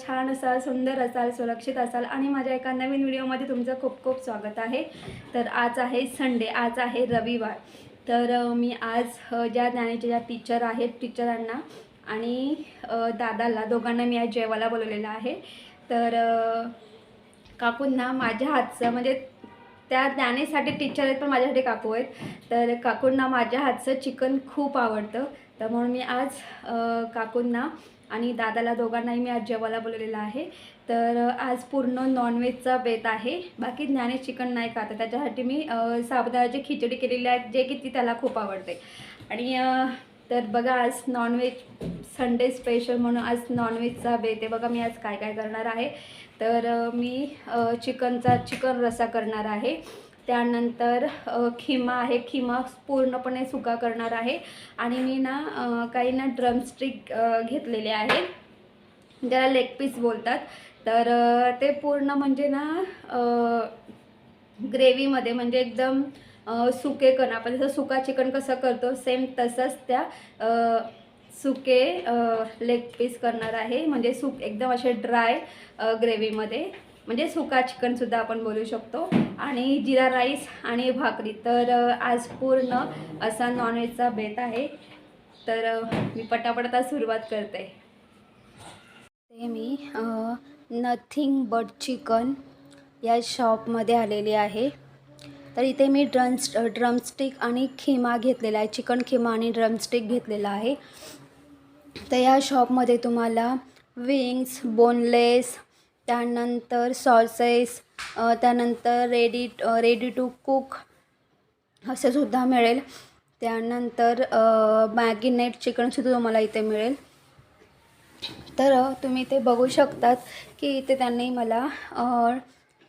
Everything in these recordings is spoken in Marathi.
छान असाल सुंदर असाल सुरक्षित असाल आणि माझ्या एका नवीन व्हिडिओमध्ये तुमचं खूप खूप स्वागत आहे. तर आज आहे संडे आज आहे रविवार. तर मी आज ज्या ज्ञानेच्या ज्या टीचर आहेत टीचरांना आणि दादाला दोघांना मी आज जेवायला बोलवलेलं आहे. तर काकूंना माझ्या हातचं म्हणजे त्या ज्ञानेसाठी टीचर आहेत पण माझ्यासाठी काकू आहेत. तर काकूंना माझ्या हातचं चिकन खूप आवडतं. तर म्हणून मी आज काकूंना आणि दादाला दोघांनाही मी आज जेवायला बोलवलेलं आहे. तर आज पूर्ण नॉनव्हेजचा बेत आहे. बाकी ज्ञानेश चिकन नाही खात. त्याच्यासाठी मी अ, खिचडी केलेली आहे जे की ती त्याला खूप आवडते. आणि तर बघा आज नॉनव्हेज संडे स्पेशल म्हणून आज नॉनव्हेजचा बेत आहे. बघा मी आज काय काय करणार आहे. तर मी चिकनचा चिकन रसा करणार आहे. त्यानंतर खिमा आहे. खिमा पूर्णपणे सुका करणार आहे. आणि मी ना काही ना ड्रमस्टिक घेतलेले आहे ज्याला लेग पीस बोलतात. तर ते पूर्ण म्हणजे ना ग्रेव्हीमध्ये म्हणजे एकदम सुके कण. आपण जसं सुका चिकन कसं करतो सेम तसंच त्या सुके लेग पीस करणार आहे. म्हणजे सुक एकदम असे ड्राय ग्रेव्हीमध्ये म्हणजे सुका चिकनसुद्धा आपण बोलू शकतो. आणि जिरा राईस आणि भाकरी. तर आज पूर्ण असा नॉनव्हेजचा बेत आहे. तर मी पटापट आता सुरुवात करते. ते मी नथिंग बट चिकन या शॉपमध्ये आलेली आहे. तर इथे मी ड्रम्स ड्रमस्टिक आणि खिमा घेतलेला आहे. चिकन खिमा आणि ड्रमस्टिक घेतलेला आहे. तर या शॉपमध्ये तुम्हाला विंग्स बोनलेस त्यानंतर सॉसेस त्यानंतर रेडी रेडी टू कुक असं सुद्धा मिळेल. त्यानंतर मॅगिनेट चिकनसुद्धा तुम्हाला इथे मिळेल. तर तुम्ही ते बघू शकतात की इथे त्यांनी मला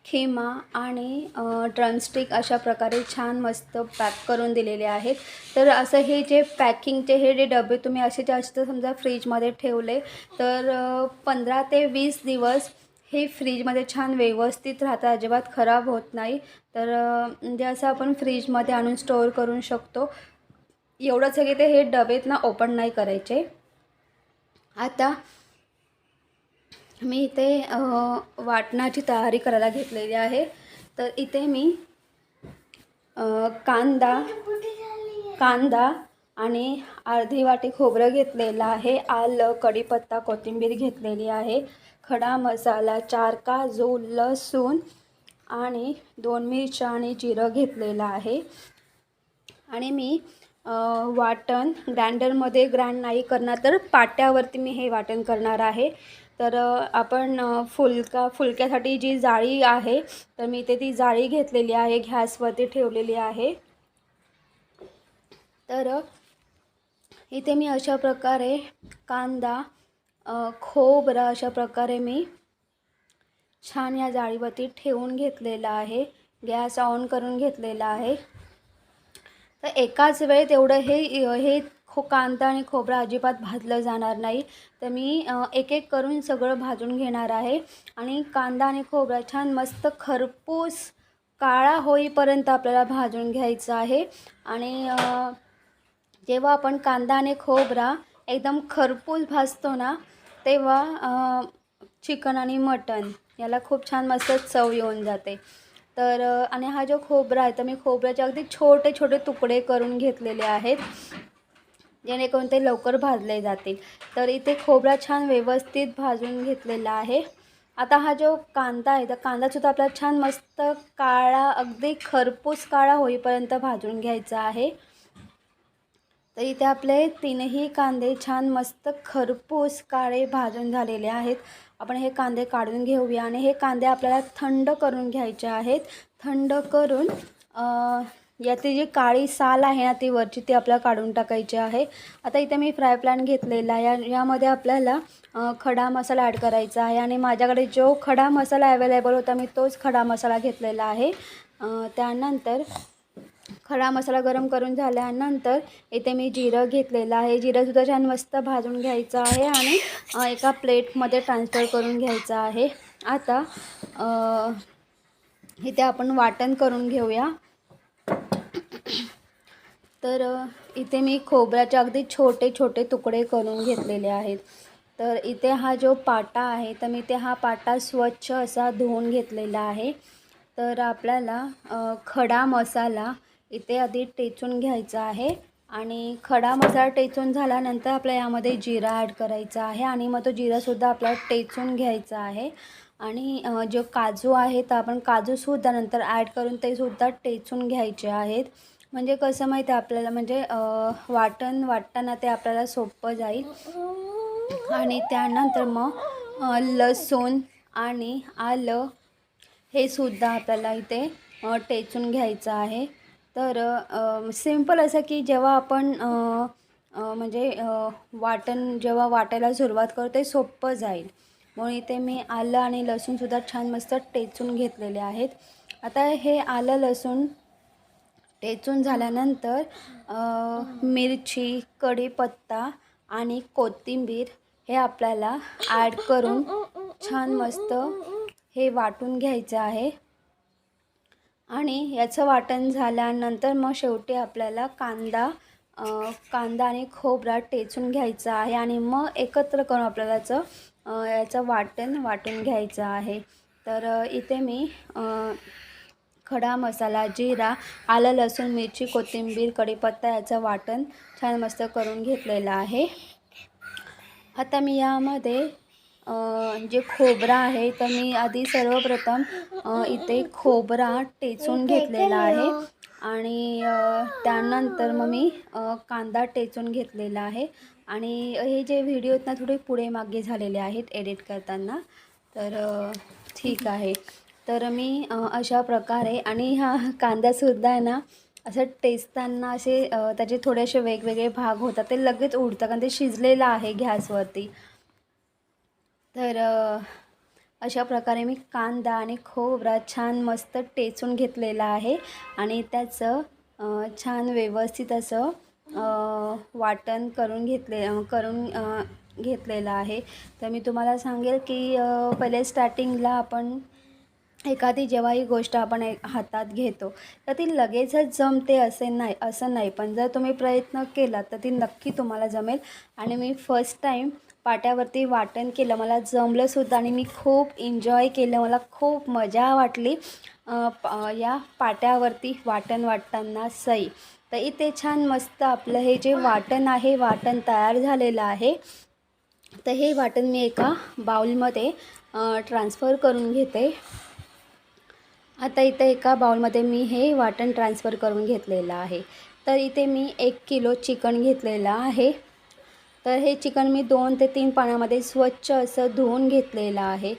खिमा आणि ड्रमस्टिक अशा प्रकारे छान मस्त पॅक करून दिलेले आहेत. तर असं हे जे पॅकिंगचे हे जे डबे तुम्ही असे जास्त समजा फ्रीजमध्ये ठेवले तर पंधरा ते वीस दिवस हे फ्रीजमध्ये छान व्यवस्थित राहतात अजिबात खराब होत नाही. तर म्हणजे असं आपण फ्रीजमध्ये आणून स्टोअर करू शकतो. एवढंच आहे की ते हे डबेत ना ओपन नाही करायचे. आता मी इथे वाटणाची तयारी करायला घेतलेली आहे. तर इथे मी कांदा कांदा आणि अर्धी वाटी खोबरं घेतलेलं आहे. आलं कढीपत्ता कोथिंबीर घेतलेली आहे. खडा मसाला चार काजू लसूण आणि दोन मिरच्या आणि जिरं घेतलेलं आहे. आणि मी वाटण ग्राइंडरमध्ये ग्राइंड नाही करणार तर पाट्यावरती मी हे वाटण करणार आहे. तर आपण फुलका फुलक्यासाठी जी जाळी आहे तर मी इथे ती जाळी घेतलेली आहे गॅसवरती ठेवलेली आहे. तर इथे मी अशा प्रकारे कांदा खोबरं अशा प्रकारे मी छान या जाळीवरती ठेवून घेतलेला आहे. गॅस ऑन करून घेतलेला आहे. तर एकाच वेळेत एवढं हे हे खो कांदा आणि खोबरं अजिबात भाजलं जाणार नाही. तर मी एक एक करून सगळं भाजून घेणार आहे. आणि कांदा आणि खोबरा छान मस्त खरपूस काळा होईपर्यंत आपल्याला भाजून घ्यायचं आहे. आणि जेव्हा आपण कांदा आणि खोबरा एकदम खरपूस भाजतो ना तेव्हा चिकन आणि मटण याला खूप छान मस्त चव येऊन जाते. तर आणि हा जो खोबरा आहे तर मी खोबऱ्याचे अगदी छोटे छोटे तुकडे करून घेतलेले आहेत जेणेकरून ते लवकर भाजले जातील. तर इथे खोबरा छान व्यवस्थित भाजून घेतलेला आहे. आता हा जो कांदा आहे तर कांदासुद्धा आपला छान मस्त काळा अगदी खरपूस काळा होईपर्यंत भाजून घ्यायचा आहे. तर इथे आपले तीनही कांदे छान मस्त खरपूस काळे भाजून झालेले आहेत. आपण हे कांदे काढून घेऊया आणि हे कांदे आपल्याला थंड करून घ्यायचे आहेत. थंड करून याची यातली जी काळी साल आहे ना ती वरची ती आपल्याला काढून टाकायची आहे. आता इथे मी फ्राय पॅन घेतलेला आहे. या यामध्ये आपल्याला खडा मसाला ॲड करायचा आहे आणि माझ्याकडे जो खडा मसाला अवेलेबल होता मी तोच खडा मसाला घेतलेला आहे. त्यानंतर खडा मसाला गरम करून झाल्यानंतर इथे मी जिरं घेतलेलं आहे. जिरंसुद्धा छान मस्त भाजून घ्यायचं आहे आणि एका प्लेटमध्ये ट्रान्सफर करून घ्यायचं आहे. आता इथे आपण वाटण करून घेऊया. तर इथे मी खोबऱ्याचे अगदी छोटे छोटे तुकडे करून घेतलेले आहेत. तर इथे हा जो पाटा आहे तर मी ते हा पाटा स्वच्छ असा धुवून घेतलेला आहे. तर आपल्याला खडा मसाला इथे आधी टेचून घ्यायचं आहे आणि खडा मसाला टेचून झाल्यानंतर आपल्या यामध्ये जिरा ॲड करायचा आहे आणि मग तो जिरासुद्धा आपल्याला टेचून घ्यायचा आहे. आणि जो काजू आहे तर आपण काजूसुद्धा नंतर ॲड करून ते सुद्धा टेचून घ्यायचे आहेत. म्हणजे कसं माहिती आहे आपल्याला? म्हणजे वाटण वाटताना ते आपल्याला सोपं जाईल. आणि त्यानंतर मग लसूण आणि आलं हे सुद्धा आपल्याला इथे टेचून घ्यायचं आहे. तर सिंपल असं की जेव्हा आपण म्हणजे वाटण जेव्हा वाटायला सुरुवात करू ते सोपं जाईल. म्हणून इथे मी आलं आणि लसूणसुद्धा छान मस्त टेचून घेतलेले आहेत. आता हे आलं लसूण टेचून झाल्यानंतर मिरची कढीपत्ता आणि कोथिंबीर हे आपल्याला ॲड करून छान मस्त हे वाटून घ्यायचं आहे. आणि याचं वाटण झाल्यानंतर मग शेवटी आपल्याला कांदा कांदा आणि खोबरा टेचून घ्यायचा आहे आणि मग एकत्र करून आपल्याला याचं याचं वाटण वाटून घ्यायचं आहे. तर इथे मी खडा मसाला जिरा आलं लसूण मिरची कोथिंबीर कढीपत्ता याचं वाटण छान मस्त करून घेतलेलं आहे. आता मी यामध्ये जे खोबरा आहे तर मी आधी सर्वप्रथम इथे खोबरा टेचून घेतलेला आहे. आणि त्यानंतर मग मी कांदा टेचून घेतलेला आहे. आणि हे जे व्हिडिओ आहेत ना थोडे पुढे मागे झालेले आहेत एडिट करताना. तर ठीक आहे. तर मी अशा प्रकारे आणि हा कांदासुद्धा आहे ना असं टेचताना असे त्याचे थोडेसे वेगवेगळे भाग होतात. ते लगेच उडतं कारण ते शिजलेलं आहे गॅसवरती. तर अशा प्रकारे मी कांदा आणि खोबरा छान मस्त टेचून घेतलेला आहे आणि त्याचं छान व्यवस्थित असं वाटण करून घेतले करून घेतलेलं आहे. तर मी तुम्हाला सांगेल की पहिले स्टार्टिंगला आपण एखादी जेव्हा ही गोष्ट आपण हातात घेतो तर ती लगेचच जमते असे नाही असं नाही. पण जर तुम्ही प्रयत्न केला तर ती नक्की तुम्हाला जमेल. आणि मी फर्स्ट टाईम पाट्यावरती वाटण केलं. मला जमलंसुद्धा आणि मी खूप एन्जॉय केलं. मला खूप मजा वाटली या पाट्यावरती वाटण वाटताना सई. तर इथे छान मस्त आपलं हे जे वाटण आहे वाटण तयार झालेलं आहे. तर हे वाटण मी एका बाउलमध्ये ट्रान्सफर करून घेते. आता इथे एका बाउलमध्ये मी हे वाटण ट्रान्सफर करून घेतलेलं आहे. तर इथे मी एक किलो चिकन घेतलेलं आहे. तर हे चिकन मी दोन ते तीन पाण्यामध्ये स्वच्छ असं धुवून घेतलेलं आहे.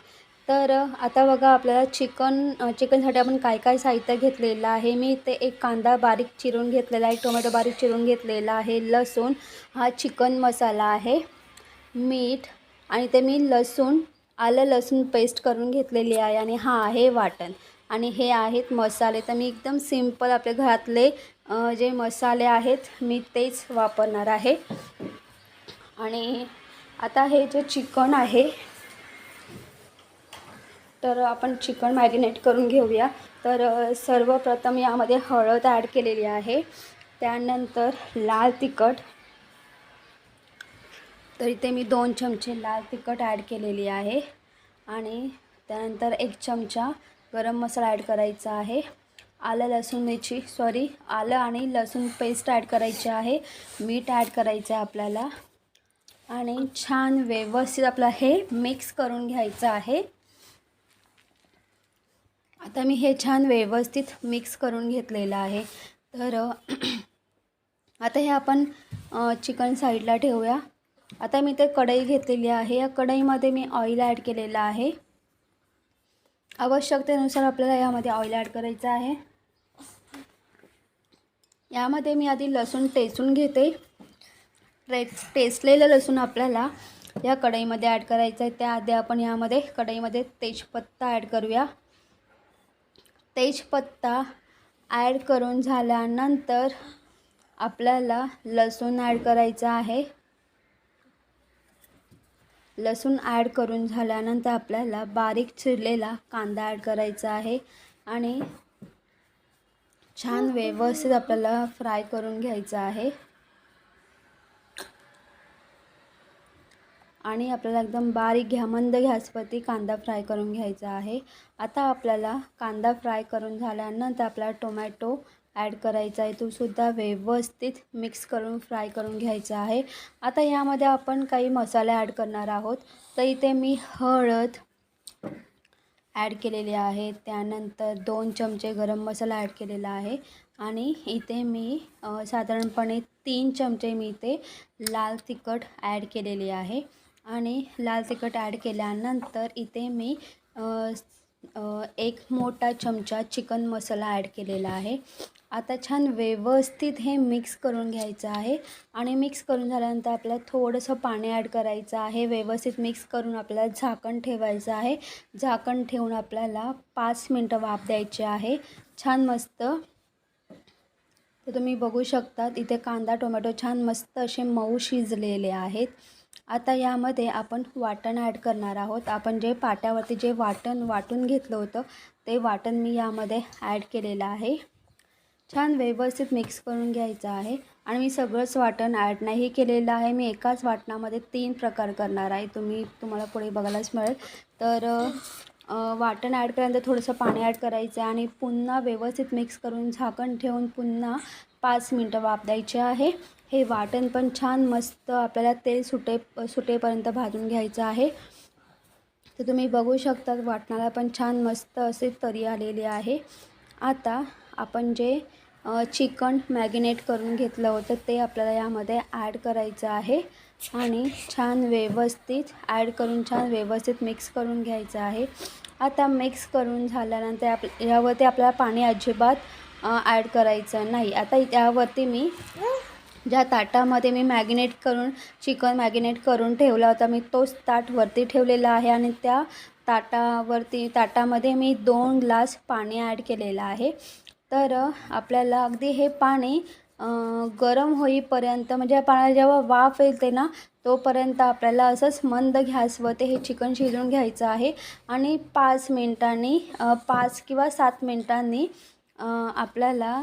तर आता बघा आपल्याला चिकन चिकनसाठी आपण काय काय साहित्य घेतलेलं आहे. मी ते एक कांदा बारीक चिरून घेतलेला आहे टोमॅटो बारीक चिरून घेतलेला आहे लसूण हा चिकन मसाला आहे मीठ आणि ते मी लसूण आलं लसूण पेस्ट करून घेतलेली आहे आणि हा आहे वाटण. आणि हे आहेत मसाले. तर मी एकदम सिंपल आपल्या घरातले जे मसाले आहेत मी तेच वापरणार आहे. आणि आता हे जे चिकन आहे तर आपण चिकन मॅरिनेट करून घेऊया. तर सर्वप्रथम यामध्ये हळद ॲड केलेली आहे. त्यानंतर लाल तिखट. तर इथे मी दोन चमचे लाल तिखट ॲड केलेली आहे. आणि त्यानंतर एक चमचा गरम मसाला ॲड करायचा आहे. आलं लसूण मिरची सॉरी आलं आणि लसूण पेस्ट ॲड करायची आहे. मीठ ॲड करायचं आहे आपल्याला. आणि छान व्यवस्थित आपलं हे मिक्स करून घ्यायचं आहे. आता मी हे छान व्यवस्थित मिक्स करून घेतलेलं आहे. तर आता हे आपण चिकन साईडला ठेवूया. आता मी ते कढई घेतलेली आहे. या कढईमध्ये मी ऑइल ॲड केलेलं आहे. आवश्यकतेनुसार आपल्याला यामध्ये ऑइल ॲड करायचं आहे. यामध्ये मी आधी लसूण टेचून घेते. टे टेचलेलं लसूण आपल्याला या कढईमध्ये ॲड करायचं आहे त्याआधी आपण यामध्ये कढईमध्ये तेजपत्ता ॲड करूया. तेजपत्ता ॲड करून झाल्यानंतर आपल्याला लसूण ॲड करायचं आहे. लसूण ॲड करून झाल्यानंतर आपल्याला बारीक चिरलेला कांदा ॲड करायचा आहे. आणि छान व्यवस्थित आपल्याला फ्राय करून घ्यायचं आहे. आणि आपल्याला एकदम बारीक घ्या मंद गॅसवरती कांदा फ्राय करून घ्यायचा आहे. आता आपल्याला कांदा फ्राय करून झाल्यानंतर आपल्याला टोमॅटो ॲड करायचा आहे. तो सुद्धा व्यवस्थित मिक्स करून फ्राय करून घ्यायचा आहे. आता यामध्ये आपण काही मसाले ॲड करणार आहोत. तर इथे मी हळद ॲड केलेले आहे. त्यानंतर दोन चमचे गरम मसाला ॲड केलेला आहे. आणि इथे मी साधारणपणे तीन चमचे मी इथे लाल तिखट ॲड केलेले आहे. आणि लाल तिखट ॲड केल्यानंतर इथे मी एक मोठा चमचा चिकन मसाला ॲड केलेला आहे. आता छान व्यवस्थित हे मिक्स करून घ्यायचं आहे. आणि मिक्स करून झाल्यानंतर आपल्याला थोडंसं पाणी ॲड करायचं आहे. व्यवस्थित मिक्स करून आपल्याला झाकण ठेवायचं आहे. झाकण ठेवून आपल्याला पाच मिनटं वाफ द्यायची आहे. छान मस्त. तर तुम्ही बघू शकतात इथे कांदा टोमॅटो छान मस्त असे मऊ शिजलेले आहेत. आता यामध्ये आपण वाटण ॲड करणार आहोत. आपण जे पाट्यावरती जे वाटण वाटून घेतलं होतं ते वाटण मी यामध्ये ॲड केलेलं आहे. छान व्यवस्थित मिक्स करून घ्यायचं आहे. आणि मी सगळंच वाटण ॲड नाही केलेलं आहे. मी एकाच वाटणामध्ये तीन प्रकार करणार आहे. तुम्ही तुम्हाला पुढे बघायलाच मिळेल. तर वाटण ॲड केल्यानंतर थोडंसं पाणी ॲड करायचं आहे आणि पुन्हा व्यवस्थित मिक्स करून झाकण ठेवून पुन्हा पाच मिनटं वाफ द्यायचे आहे. हे वाटण पण छान मस्त आपल्याला तेल सुटे सुटेपर्यंत भाजून घ्यायचं आहे. तर तुम्ही बघू शकता वाटणाला पण छान मस्त असे तरी आलेले आहे. आता आपण जे चिकन मॅगिनेट करून घेतलं होतं ते आपल्याला यामध्ये ॲड करायचं आहे. आणि छान व्यवस्थित ॲड करून छान व्यवस्थित मिक्स करून घ्यायचं आहे. आता मिक्स करून झाल्यानंतर आप यावरती आपल्याला पाणी अजिबात ॲड करायचं नाही. आता यावरती मी ज्या ताटामध्ये मी मॅगिनेट करून चिकन मॅगिनेट करून ठेवला होता मी तोच ताट वरती ठेवलेला आहे आणि त्या ताटावरती ताटामध्ये मी दोन ग्लास पाणी ॲड केलेलं आहे. तर आपल्याला अगदी हे पाणी गरम होईपर्यंत म्हणजे पाण्याला जेव्हा वाफ येते ना तोपर्यंत आपल्याला असंच मंद गॅसवरती हे चिकन शिजून घ्यायचं आहे. आणि पाच मिनटांनी पाच किंवा सात मिनटांनी आपल्याला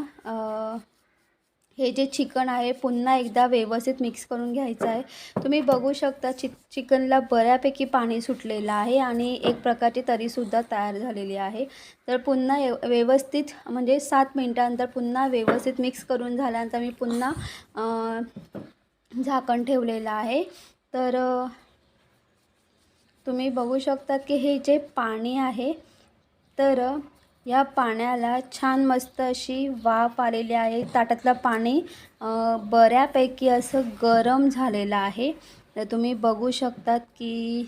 हे जे चिकन आहे पुन्हा एकदा व्यवस्थित मिक्स करून घ्यायचं आहे. तुम्ही बघू शकता चिक चिकनला बऱ्यापैकी पाणी सुटलेलं आहे आणि एक प्रकारची तरीसुद्धा तयार झालेली आहे. तर पुन्हा व्यवस्थित म्हणजे सात मिनटानंतर पुन्हा व्यवस्थित मिक्स करून झाल्यानंतर मी पुन्हा झाकण ठेवलेलं आहे. तर तुम्ही बघू शकतात की हे जे पाणी आहे तर या पाण्याला छान मस्त अशी वाफ आलेली आहे. ताटातलं पाणी बऱ्यापैकी असं गरम झालेलं आहे. तर तुम्ही बघू शकतात की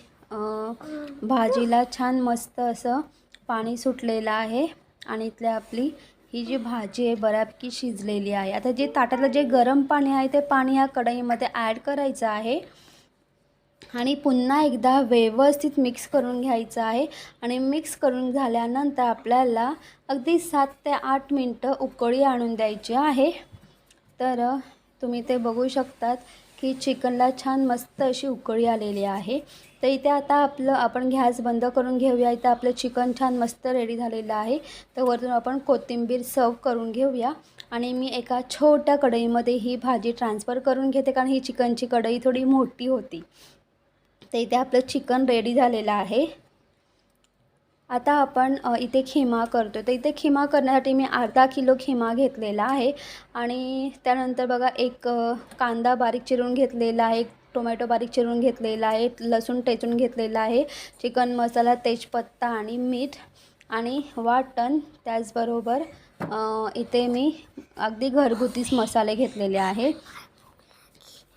भाजीला छान मस्त असं पाणी सुटलेलं आहे आणि इथल्या आपली ही जी भाजी आहे बऱ्यापैकी शिजलेली आहे. आता जे ताटातलं जे गरम पाणी आहे ते पाणी या कढईमध्ये ॲड करायचं आहे. आणि पुन्हा एकदा व्यवस्थित मिक्स करून घ्यायचं आहे. आणि मिक्स करून झाल्यानंतर आपल्याला अगदी सात ते आठ मिनटं उकळी आणून द्यायची आहे. तर तुम्ही ते बघू शकतात की चिकनला छान मस्त अशी उकळी आलेली आहे. तर इथे आता आपलं आपण गॅस बंद करून घेऊया. इथं आपलं चिकन छान मस्त रेडी झालेलं आहे. तर वरतून आपण कोथिंबीर सर्व करून घेऊया. आणि मी एका छोट्या कढईमध्ये ही भाजी ट्रान्सफर करून घेते कारण ही चिकनची कढई थोडी मोठी होती. तर इथे आपलं चिकन रेडी झालेलं आहे. आता आपण इथे खिमा करतो तर इथे खिमा करण्यासाठी मी अर्धा किलो खिमा घेतलेला आहे. आणि त्यानंतर बघा एक कांदा बारीक चिरून घेतलेला आहे एक टोमॅटो बारीक चिरून घेतलेला आहे लसूण टेचून घेतलेला आहे चिकन मसाला तेजपत्ता आणि मीठ आणि वाटण. त्याचबरोबर इथे मी अगदी घरगुतीच मसाले घेतलेले आहे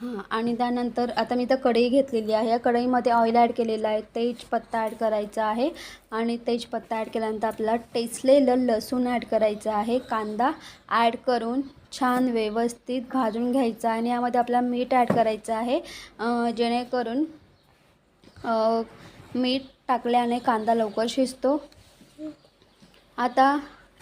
हां आणि त्यानंतर आता मी तर कढई घेतलेली आहे. या कढईमध्ये ऑइल ॲड केलेलं आहे. तेजपत्ता ॲड करायचा आहे. आणि तेजपत्ता ॲड केल्यानंतर आपला टेचलेलं लसूण ॲड करायचं आहे. कांदा ॲड करून छान व्यवस्थित भाजून घ्यायचा आणि यामध्ये आपला मीठ ॲड करायचं आहे. जेणेकरून मीठ टाकल्याने कांदा लवकर शिजतो. आता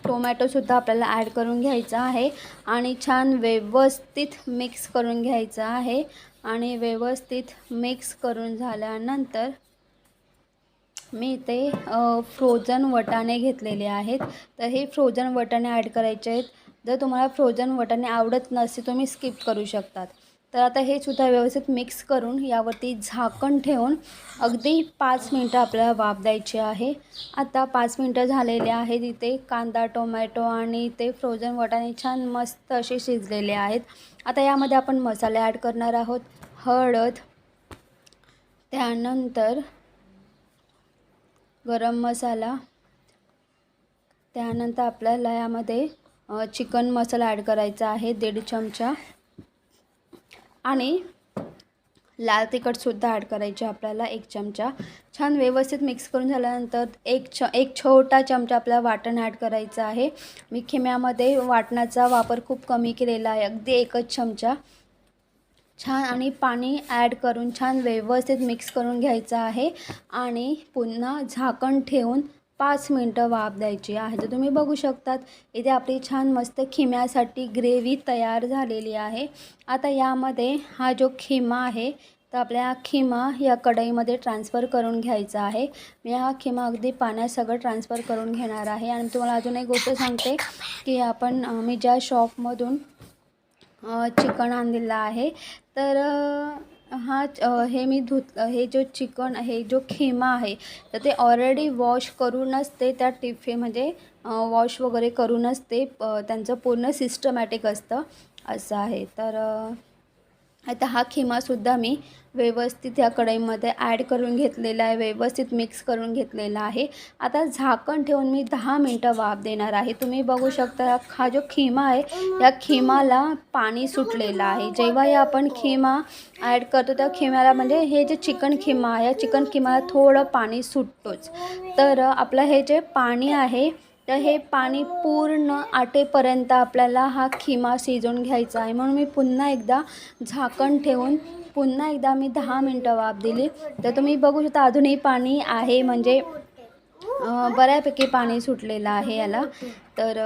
टोमॅटोसुद्धा आपल्याला ॲड करून घ्यायचा आहे आणि छान व्यवस्थित मिक्स करून घ्यायचं आहे आणि व्यवस्थित मिक्स करून झाल्यानंतर मी इथे फ्रोझन वटाणे घेतलेले आहेत. तर हे फ्रोझन वटाणे ॲड करायचे आहेत. जर तुम्हाला फ्रोझन वटाणे आवडत नसते तुम्ही स्किप करू शकतात. तर आता हे सुद्धा व्यवस्थित मिक्स करून यावरती झाकण ठेवून अगदी पाच मिनटं आपल्याला वाफ द्यायची आहे. आता पाच मिनटं झालेले आहेत. इथे कांदा टोमॅटो आणि ते फ्रोझन वटाणे छान मस्त असे शिजलेले आहेत. आता यामध्ये आपण मसाले ॲड करणार आहोत. हळद त्यानंतर गरम मसाला त्यानंतर आपल्याला यामध्ये चिकन मसाला ॲड करायचा आहे दीड चमचा. आणि लाल तिखटसुद्धा ॲड करायचे आपल्याला एक चमचा. छान व्यवस्थित मिक्स करून झाल्यानंतर एक च एक छोटा चमचा आपल्याला वाटण ॲड करायचं आहे. मी खिम्यामध्ये वाटणाचा वापर खूप कमी केलेला आहे. अगदी एकच चमचा. छान आणि पाणी ॲड करून छान व्यवस्थित मिक्स करून घ्यायचं आहे. आणि पुन्हा झाकण ठेवून पाच मिनटं वाफ द्यायची आहे. तर तुम्ही बघू शकतात इथे आपली छान मस्त खिम्यासाठी ग्रेव्ही तयार झालेली आहे. आता यामध्ये हा जो खिमा आहे तर आपल्या खिमा या कढईमध्ये ट्रान्सफर करून घ्यायचा आहे. मी हा खिमा अगदी पाण्यात सगळं ट्रान्सफर करून घेणार आहे. आणि तुम्हाला अजून एक गोष्ट सांगते की आपण मी ज्या शॉपमधून चिकन आणलेलं आहे तर हा च- हे मी धुत हे जो चिकन आहे जो खेमा आहे तर ते ऑलरेडी वॉश करूनच ते त्या टिफे म्हणजे वॉश वगैरे करूनच ते त्यांचं पूर्ण सिस्टमॅटिक असतं असं आहे. तर आता हा खिमासुद्धा मी व्यवस्थित या कढईमध्ये ॲड करून घेतलेला आहे व्यवस्थित मिक्स करून घेतलेला आहे. आता झाकण ठेवून मी दहा मिनटं वाफ देणार आहे. तुम्ही बघू शकता हा जो खिमा आहे या खिमाला पाणी सुटलेलं आहे. जेव्हा हे आपण खिमा ॲड करतो त्या खिम्याला म्हणजे हे जे चिकन खिमा आहे या चिकन खिमाला थोडं पाणी सुटतोच. तर आपलं हे जे पाणी आहे तर हे पाणी पूर्ण आटेपर्यंत आपल्याला हा खिमा शिजवून घ्यायचा आहे. म्हणून मी पुन्हा एकदा झाकण ठेवून पुन्हा एकदा मी दहा मिनटं वाफ दिली. तर तुम्ही बघू शकता अजूनही पाणी आहे. म्हणजे बऱ्यापैकी पाणी सुटलेलं आहे याला. तर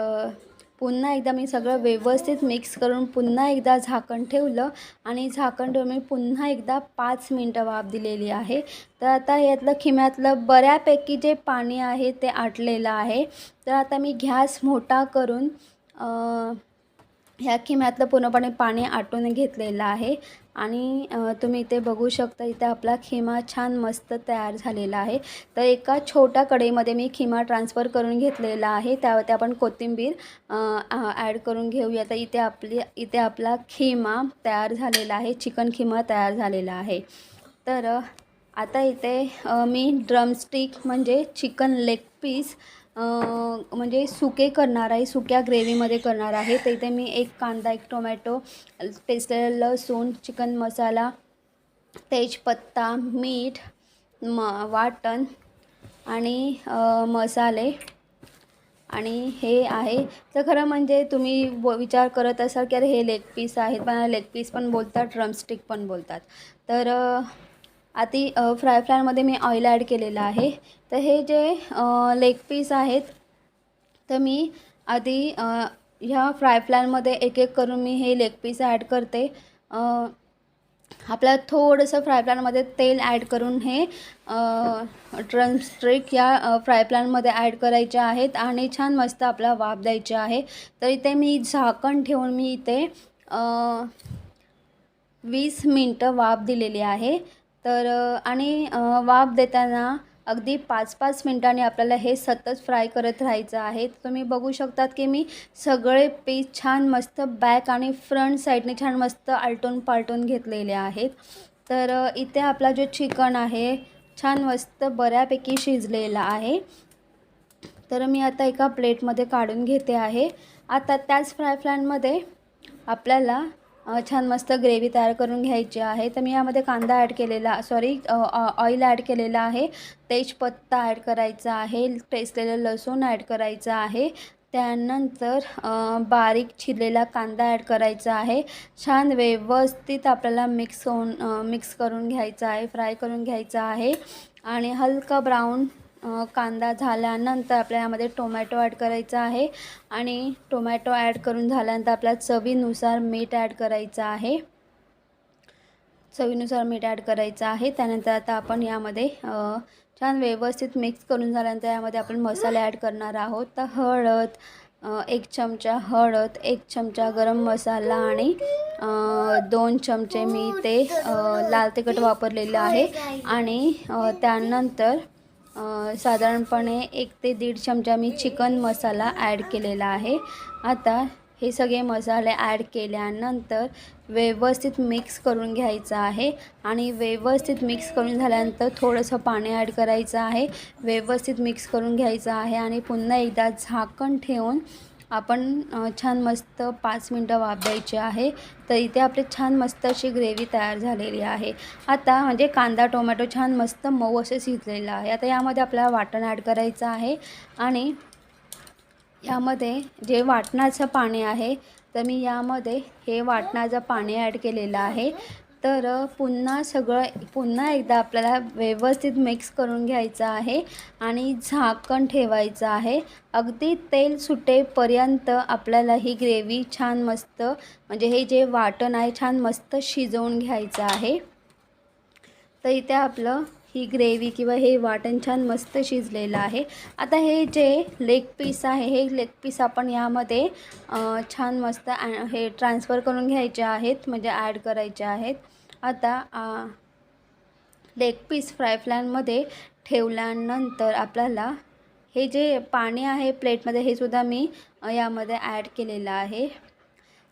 पुन्हा एकदा मी सगळं व्यवस्थित मिक्स करून पुन्हा एकदा झाकण ठेवलं आणि झाकण ठेवून मी पुन्हा एकदा पाच मिनटं वाफ दिलेली आहे. तर आता यातलं खिम्यातलं बऱ्यापैकी जे पाणी आहे ते आटलेलं आहे. तर आता मी गॅस मोठा करून ह्या खिम्यातलं पूर्णपणे पाणी आटून घेतलेलं आहे. आणि तुम्ही इथे बघू शकता इथे आपला खिमा छान मस्त तयार झालेला आहे. तर एका छोट्या कढईमध्ये मी खिमा ट्रान्सफर करून घेतलेला आहे. त्यावरती आपण कोथिंबीर ॲड करून घेऊया. तर इथे आपली इथे आपला खिमा तयार झालेला आहे. चिकन खिमा तयार झालेला आहे. तर आता इथे मी ड्रमस्टिक म्हणजे चिकन लेग पीस म्हणजे सुके करणार आहे सुक्या ग्रेव्हीमध्ये करणार आहे. तर इथे मी एक कांदा एक टोमॅटो पेसलेलं लसूण चिकन मसाला तेजपत्ता मीठ म वाटण आणि मसाले. आणि हे आहे. तर खरं म्हणजे तुम्ही विचार करत असाल की अरे हे लेग पीस आहेत पण लेग पीस पण बोलतात ड्रमस्टिक पण बोलतात. तर आधी फ्राय फ्रायमध्ये मी ऑइल ॲड केलेलं आहे. तर हे जे लेग पीस आहेत तर मी आधी ह्या फ्राय फ्रायमध्ये एक एक करून मी हे लेग पीस ॲड करते. आपल्या थोडंसं फ्राय पॅनमध्ये तेल ॲड करून हे ड्रमस्ट्रिक या फ्राय प्लॅनमध्ये ॲड करायचे आहेत आणि छान मस्त आपला वाफ द्यायचे आहे. तर इथे मी झाकण ठेवून मी इथे वीस मिनटं वाफ दिलेली आहे. तर आणि वाफ देताना अगदी पाच पाच मिनटांनी आपल्याला हे सतत फ्राय करत राहायचं आहे. तुम्ही बघू शकतात की मी सगळे पीस छान मस्त बॅक आणि फ्रंट साईडने छान मस्त आलटून पालटून घेतलेले आहेत. तर इथे आपला जो चिकन आहे छान मस्त बऱ्यापैकी शिजलेला आहे. तर मी आता एका प्लेटमध्ये काढून घेते आहे. आता त्याच फ्राय फ्लॅनमध्ये आपल्याला छान मस्त ग्रेव्ही तयार करून घ्यायची आहे. तर मी यामध्ये कांदा ॲड केलेला सॉरी ऑइल ॲड केलेला आहे. तेजपत्ता ॲड करायचा आहे. टेसलेलं लसूण ॲड करायचं आहे. त्यानंतर बारीक चिरलेला कांदा ॲड करायचा आहे. छान व्यवस्थित आपल्याला मिक्स होऊन मिक्स करून घ्यायचा आहे फ्राय करून घ्यायचा आहे. आणि हलका ब्राऊन कांदा झाल्यानंतर आपल्या यामध्ये टोमॅटो ॲड करायचा आहे. आणि टोमॅटो ॲड करून झाल्यानंतर आपल्या चवीनुसार मीठ ॲड करायचं आहे. चवीनुसार मीठ ॲड करायचं आहे. त्यानंतर आता आपण यामध्ये छान व्यवस्थित मिक्स करून झाल्यानंतर यामध्ये आपण मसाले ॲड करणार आहोत. तर हळद एक चमचा हळद एक चमचा गरम मसाला आणि दोन चमचे मी ते लाल तिखट वापरलेलं आहे. आणि त्यानंतर साधारणपणे एक ते दीड चमचा मी चिकन मसाला ॲड केलेला आहे. आता हे सगळे मसाले ॲड केल्यानंतर व्यवस्थित मिक्स करून घ्यायचं आहे आणि व्यवस्थित मिक्स करून झाल्यानंतर थोडंसं पाणी ॲड करायचं आहे. व्यवस्थित मिक्स करून घ्यायचं आहे आणि पुन्हा एकदा झाकण ठेवून आपण छान मस्त पाच मिनटं वाफ द्यायची आहे. तर इथे आपली छान मस्त अशी ग्रेव्ही तयार झालेली आहे. आता म्हणजे कांदा टोमॅटो छान मस्त मऊ असं शिजलेलं आहे. आता यामध्ये आपल्याला वाटण ॲड करायचं आहे. आणि यामध्ये जे वाटणाचं पाणी आहे तर मी यामध्ये हे वाटणाचं पाणी ॲड केलेलं आहे. तर पुन्हा सगळं पुन्हा एकदा आपल्याला व्यवस्थित मिक्स करून घ्यायचं आहे आणि झाकण ठेवायचं आहे. अगदी तेल सुटेपर्यंत आपल्याला ही ग्रेव्ही छान मस्त म्हणजे हे जे वाटण आहे छान मस्त शिजवून घ्यायचं आहे. तर इथे आपलं ही ग्रेव्ही किंवा हे वाटण छान मस्त शिजलेलं आहे. आता हे जे लेग पीस आहे हे लेग पीस आपण यामध्ये छान मस्त ॲ- हे ट्रान्सफर करून घ्यायचे आहेत म्हणजे ॲड करायचे आहेत. आता लेग पीस फ्राय पॅनमध्ये ठेवल्यानंतर आपल्याला हे जे पाणी आहे प्लेटमध्ये हे सुद्धा मी यामध्ये ॲड केलेलं आहे.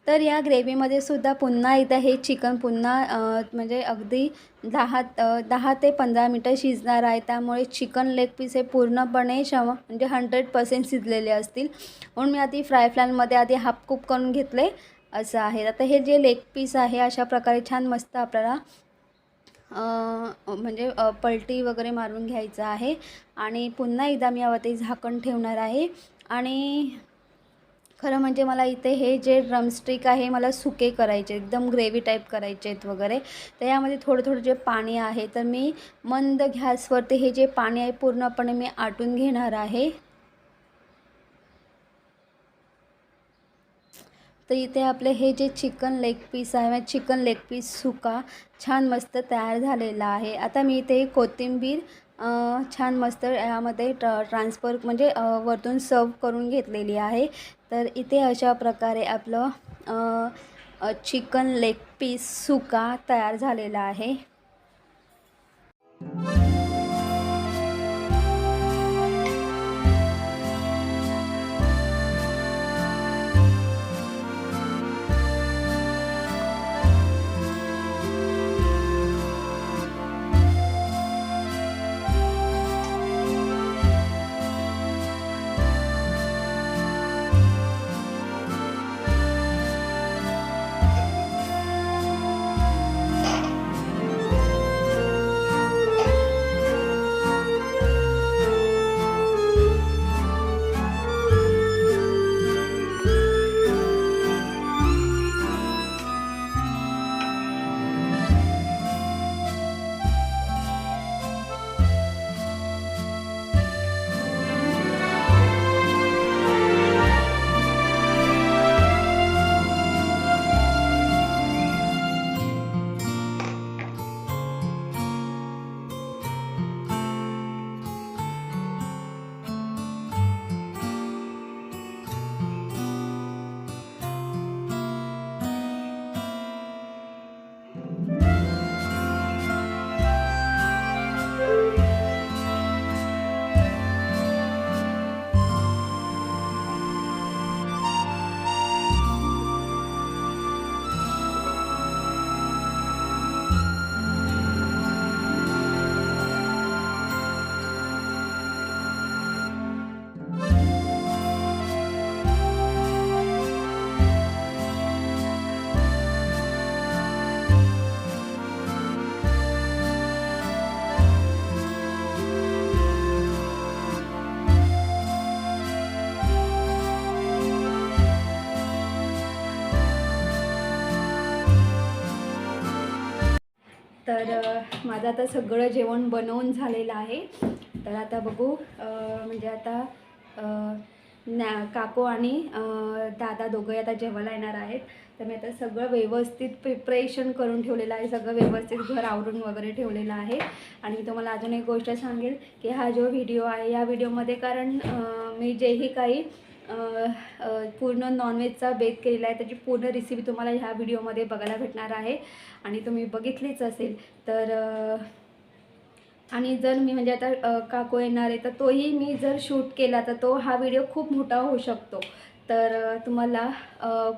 तर या ग्रेव्हीमध्ये सुद्धा पुन्हा एकदा हे चिकन पुन्हा म्हणजे अगदी दहा दहा ते पंधरा मिनटं शिजणार आहे. त्यामुळे चिकन लेग पीस हे पूर्णपणे शव म्हणजे हंड्रेड पर्सेंट शिजलेले असतील. म्हणून मी आधी फ्राय फ्लॅनमध्ये आधी हाफ कूप करून घेतले. असं आहे. आता हे जे लेग पीस आहे अशा प्रकारे छान मस्त आपल्याला म्हणजे पलटी वगैरे मारून घ्यायचं आहे. आणि पुन्हा एकदा मी यावरती झाकण ठेवणार आहे. आणि खरं म्हणजे मला इथे हे जे ड्रमस्टिक आहे मला सुके करायचे एकदम ग्रेव्ही टाईप करायचे आहेत वगैरे. तर यामध्ये थोडं थोडं जे पाणी आहे तर मी मंद गॅसवरती हे जे पाणी आहे पूर्णपणे मी आटून घेणार आहे. तर इथे आपले हे जे चिकन लेग पीस आहे म्हणजे चिकन लेग पीस सुका छान मस्त तयार झालेला आहे. आता मी इथे कोथिंबीर छान मस्त यामध्ये ट्र ट्रान्सफर म्हणजे वरतून सर्व करून घेतलेली आहे. तर इथे अशा प्रकारे आपलं चिकन लेग पीस सुका तयार झालेला आहे. तर माझं आता सगळं जेवण बनवून झालेलं आहे. तर आता बघू म्हणजे आता ना काको आणि दादा दोघंही आता जेवायला येणार आहेत. तर मी आता सगळं व्यवस्थित प्रिपरेशन करून ठेवलेलं आहे. सगळं व्यवस्थित घर आवरून वगैरे ठेवलेलं आहे. आणि मी तुम्हाला अजून एक गोष्ट सांगेल की हा जो व्हिडिओ आहे या व्हिडिओमध्ये कारण मी जेही काही पूर्ण नॉनव्हेजचा बेत केलेला आहे त्याची पूर्ण रेसिपी तुम्हाला ह्या व्हिडिओमध्ये बघायला भेटणार आहे. आणि तुम्ही बघितलीच असेल तर आणि जर मी म्हणजे आता काको काकू येणार आहे तर तोही मी जर शूट केला तर तो हा व्हिडिओ खूप मोठा होऊ शकतो. तर तुम्हाला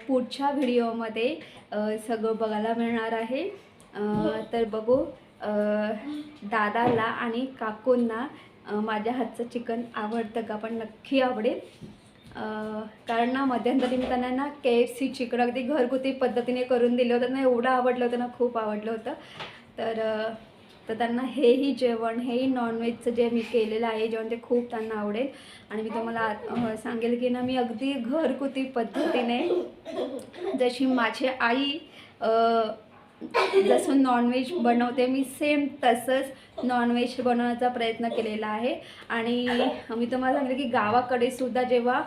पुढच्या व्हिडिओमध्ये सगळं बघायला मिळणार आहे. तर बघू दादाला आणि काकूंना माझ्या हातचं चिकन आवडतं का? पण नक्की आवडेल. कारण ना मध्यंतरी मी त्यांना ना के एफ सी चिकन अगदी घरगुती पद्धतीने करून दिलं होतं. ना एवढं आवडलं होतं ना खूप आवडलं होतं. तर तर त्यांना हेही जेवण हेही नॉनव्हेजचं जे मी केलेलं आहे जेवण ते खूप त्यांना आवडेल. आणि मी तुम्हाला सांगेल की ना मी अगदी घरगुती पद्धतीने जशी माझी आई जसं नॉनव्हेज बनवते मी सेम तसंच नॉनव्हेज बनवण्याचा प्रयत्न केलेला आहे. आणि मी तुम्हाला सांगितलं की गावाकडे सुद्धा जेव्हा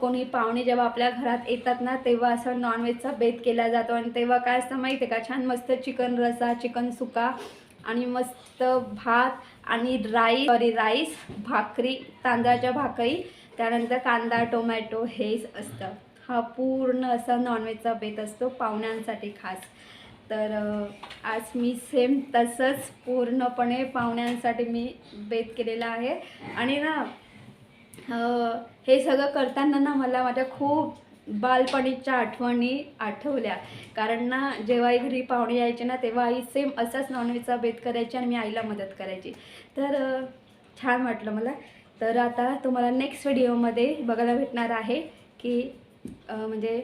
कोणी पाहुणे जेव्हा आपल्या घरात येतात ना तेव्हा असं नॉनव्हेजचा बेत केला जातो. आणि तेव्हा काय असतं माहिती आहे का? छान मस्त चिकन रसा चिकन सुका आणि मस्त भात आणि राईस सॉरी राईस भाकरी तांदळाच्या भाकरी त्यानंतर कांदा टोमॅटो हेच असतं. हा पूर्ण असा नॉनव्हेजचा बेत असतो पाहुण्यांसाठी खास. तर आज मी सेम तसंच पूर्णपणे पाहुण्यांसाठी मी बेत केलेला आहे. आणि ना हे सगळं करताना ना मला माझ्या खूप बालपणीच्या आठवणी आठवल्या. कारण ना जेव्हा आई घरी पाहुणे यायचे ना तेव्हा आई सेम असाच नॉनव्हेजचा बेत करायची आणि मी आईला मदत करायची. तर छान वाटलं मला. तर आता तुम्हाला नेक्स्ट व्हिडिओमध्ये बघायला भेटणार आहे की म्हणजे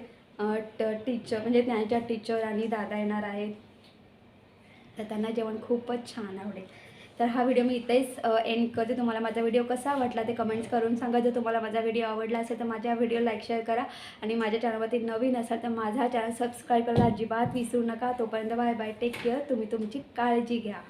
ट टीचर म्हणजे त्यांच्या टीचर आणि दादा येणार आहेत. तर त्यांना जेवण खूपच छान आवडेल. तर हा व्हिडिओ मी इथेच एंड करते. तुम्हाला माझा व्हिडिओ कसा वाटला ते कमेंट्स करून सांगा. जर तुम्हाला माझा व्हिडिओ आवडला असेल तर माझ्या व्हिडिओ लाईक शेअर करा. आणि माझ्या चॅनलवरती नवीन असाल तर माझा चॅनल सबस्क्राईब करायला अजिबात विसरू नका. तोपर्यंत बाय बाय टेक केअर तुम्ही तुमची काळजी घ्या.